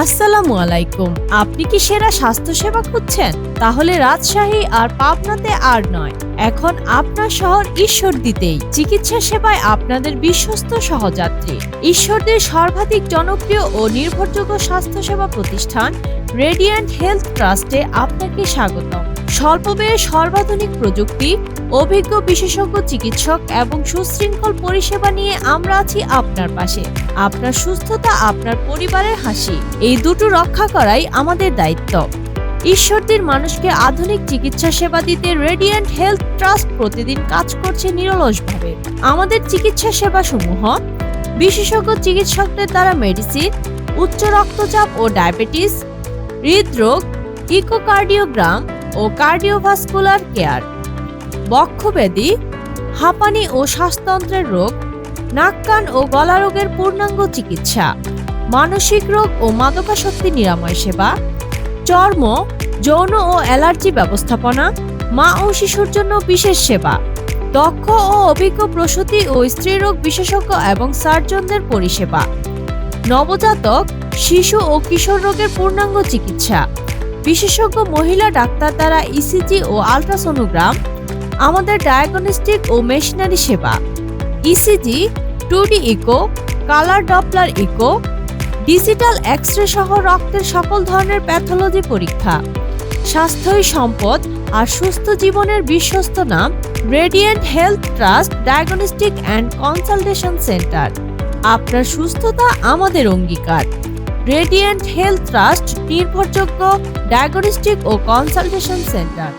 আসসালামু আলাইকুম। আপনি কি সেরা স্বাস্থ্যসেবা খুঁজছেন? তাহলে রাজশাহী আর পাবনাতে আর নয়। এখন আপনার শহর ঈশ্বর দিতেই চিকিৎসা সেবায় আপনাদের বিশ্বস্ত সহযাত্রী। ঈশ্বরদের সর্বাধিক জনপ্রিয় ও নির্ভরযোগ্য স্বাস্থ্যসেবা প্রতিষ্ঠান রেডিয়ান্ট হেলথ ট্রাস্টে আপনাকে স্বাগতম। স্বল্প ব্যয়ে সর্বাধুনিক প্রযুক্তি, অভিজ্ঞ বিশেষজ্ঞ চিকিৎসক এবং সুশৃঙ্খল পরিষেবা নিয়ে আমরা আছি আপনার পাশে। আপনার সুস্থতা, আপনার পরিবারের হাসি, এই দুটো রক্ষা করাই আমাদের দায়িত্ব। ঈশ্বরদের মানুষকে আধুনিক চিকিৎসা সেবা দিতে রেডিয়েন্ট হেলথ ট্রাস্ট প্রতিদিন কাজ করছে নিরলসভাবে। আমাদের চিকিৎসা সেবা সমূহ বিশেষজ্ঞ চিকিৎসকদের দ্বারা মেডিসিন উচ্চ রক্তচাপ ও ডায়াবেটিস হৃদরোগ ইকোকার্ডিওগ্রাম ও কার্ডিওভাস্কুলার কেয়ার। বক্ষব্যাধি, হাঁপানি ও শ্বাসতন্ত্রের রোগ, নাক, কান ও গলা রোগের পূর্ণাঙ্গ চিকিৎসা, মানসিক রোগ ও মাদকাসক্তি নিরাময় সেবা, চর্ম, যৌন ও অ্যালার্জি ব্যবস্থাপনা, মা ও শিশুর জন্য বিশেষ সেবা, দক্ষ ও অভিজ্ঞ প্রসূতি ও স্ত্রীরোগ বিশেষজ্ঞ এবং সার্জনদের পরিষেবা, নবজাতক, শিশু ও কিশোর রোগের পূর্ণাঙ্গ চিকিৎসা। বিশেষজ্ঞ মহিলা ডাক্তার দ্বারা ইসিজি ও আলট্রাসোনোগ্রাম, আমাদের ডায়াগনস্টিক ও মেশিনারি সেবা। ECG two D echo colour Doppler echo digital X ray সহ রক্তের সকল ধরনের প্যাথোলজি পরীক্ষা, স্বাস্থ্যই সম্পদ আর সুস্থ জীবনের বিশ্বস্ত নাম radiant health trust diagnostic and consultation centre আপনার সুস্থতা আমাদের অঙ্গীকার। রেডিয়েন্ট হেলথ ট্রাস্ট নির্ভরযোগ্য ডায়াগনস্টিক ও কনসালটেশন সেন্টার